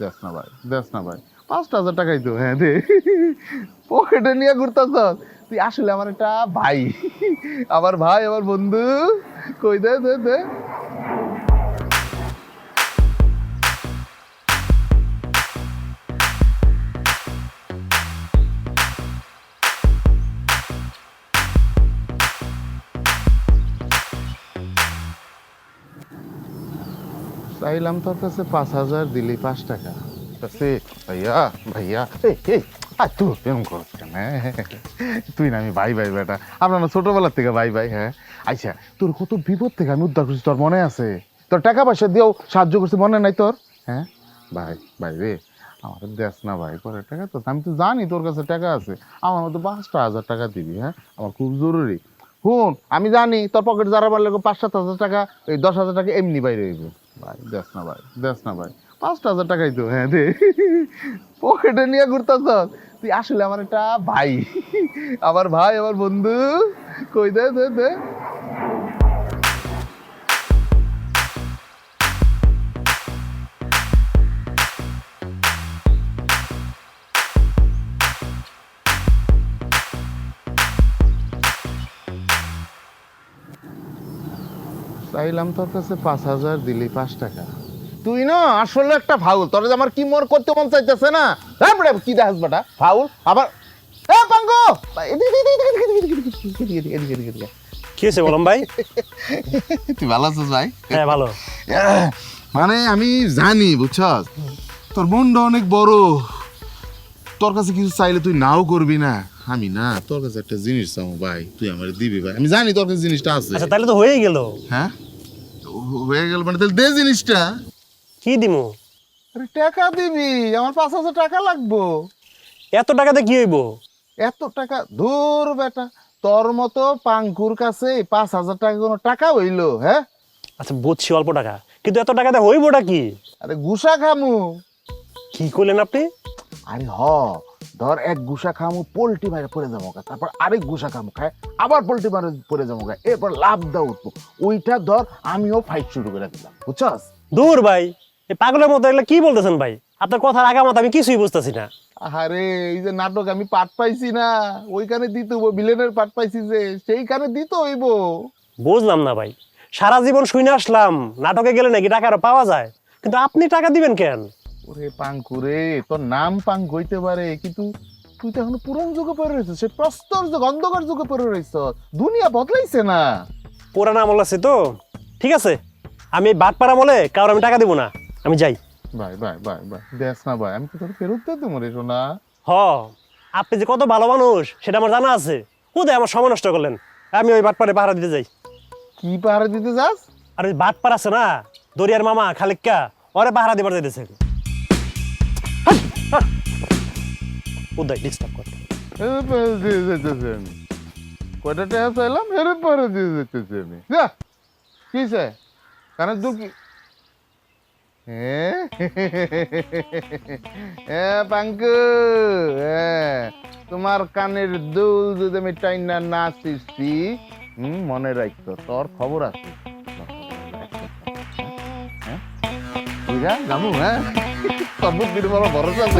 দেখ না ভাই, দেখ না ভাই। পাঁচটা হাজার টাকাই তো হ্যাঁ দে। পকেটে নিয়ে ঘুরতাস তুই আসলে আমার একটা ভাই। আমার ভাই, আমার বন্ধু। কই দে দে দে। চাইলাম তোর কাছে পাঁচ হাজার দিলি, পাঁচ টাকা। ভাইয়া ভাইয়া আর তুই প্রেম করছ কেন? তুই না, আমি ভাই ভাই বেটা। না ছোটবেলার থেকে ভাই ভাই হ্যাঁ? আচ্ছা তোর কত বিপদ থেকে আমি উদ্ধার করছি, তোর মনে আছে? তোর টাকা পয়সা দিয়েও সাহায্য করছি, মনে নাই তোর? হ্যাঁ? ভাই ভাই রে, আমার দেশ না ভাই করে টাকা তো, আমি তো জানি তোর কাছে টাকা আছে। আমার মতো পাঁচটা হাজার টাকা দিবি হ্যাঁ? আমার খুব জরুরি। শুন আমি জানি তোর পকেট যারা পারলে পাঁচ সাত হাজার টাকা, এই দশ হাজার টাকা এমনি বাইরে হইব। ভাই, দেখ না ভাই, দেখ না ভাই। পাঁচটা হাজার টাকাই তো হ্যাঁ দে। পকেটে নিয়ে ঘুরতাস তুই আসলে আমার একটা ভাই। আমার ভাই, আমার বন্ধু। কই দে দে দে। চাইলাম তোর কাছে পাঁচ হাজার দিলি পাঁচ টাকা তুই না আসলে একটা ফাউল তোর আমার কি মর করতে মন চাইতেছে না হ্যাঁ কি দেখাস বেটা ফাউল আবার কি হয়েছে বলম ভাই তুই ভালো আছিস মানে আমি জানি বুঝছস তোর মনটা অনেক বড় তোর কাছে কিছু চাইলে তুই নাও করবি না আমি না তোর কাছে একটা জিনিস চাও ভাই তুই আমার দিবি ভাই। আমি জানি তোর কাছে জিনিসটা আছে। আচ্ছা তাহলে তো হয়ে গেল। হ্যাঁ? হয়ে গেল মানে তাহলে দে জিনিসটা। কি দিমু? আরে টাকা দিবি আমার পাঁচ হাজার টাকা লাগবো। এত টাকাতে কি হইব? এত টাকা ধুর বেটা তোর মতো পাঙ্কুর কাছে এই পাঁচ হাজার টাকা কোনো টাকা হইল হ্যাঁ? আচ্ছা বুঝছি অল্প টাকা। কিন্তু এত টাকাতে হইবটা কি? আরে গুসা খামু। কি করলেন আপনি? আরে হ ধর এক গুসা খামু পোল্ট্রি মারে পড়ে যাব গা। তারপর আরেক গুসা খামু খায় আবার পোল্ট্রি মারে পড়ে যাব গা। এরপর লাভ দা উঠবো। ওইটা ধর আমিও ফাইট শুরু করে দিলাম বুঝছস? দূর ভাই এই পাগলের মতো এগুলো কি বলতেছেন ভাই? আপনার কথার আগামাত আমি কিছুই বুঝতেছি না। আরে এই যে নাটক আমি পাট পাইছি না ওইখানে দিতে হইব ভিলেনের পাট পাইছি যে সেইখানে দিতে হইব। বুঝলাম না ভাই। সারা জীবন শুনে আসলাম নাটকে গেলে নাকি টাকা আরও পাওয়া যায়। কিন্তু আপনি টাকা দিবেন কেন? ওরে পাঙ্কু রে তোর নাম পাঙ্ক হইতে পারে কিন্তু তুই তো এখনও পুরান যুগে পড়ে রয়েছিস সে প্রস্তর যুগ অন্ধকার যুগে পড়ে রয়েছ দুনিয়া বদলাইছে না। পুরান আমল আছে তো? ঠিক আছে আমি বাটপার আমলে কারণ আমি টাকা দিব না আমি যাই। ভাই ভাই ভাই ভাই দেখ না ভাই আমি তো তোর ফেরত দিয়ে দেবো রে সোনা? হ আপনি যে কত ভালো মানুষ সেটা আমার জানা আছে। কোথায় আমার সময় নষ্ট করলেন আমি ওই বাটপারে পাহারা দিতে যাই। কি পাহাড়ে দিতে যাস? আর ওই বাটপার আছে না দরিয়ার মামা খালিক্কা ওরে পাহারা দিবার যেতেছে উদয় ডিস্টার্ব করতে দিয়ে যেতেছি আমি কয়টা টাকা চাইলাম এর পরে দিয়ে যেতেছি আমি যা কিসে কানের দুল কি পাঙ্কু হ্যাঁ তোমার কানের দুল যদি আমি টাইনা না হুম মনে রাখতো তোর খবর আছে ಈಗ ನಮಗೆ ಸಬ್ಬು ಬಿಡುವ ಬರೋದು ಅಂತ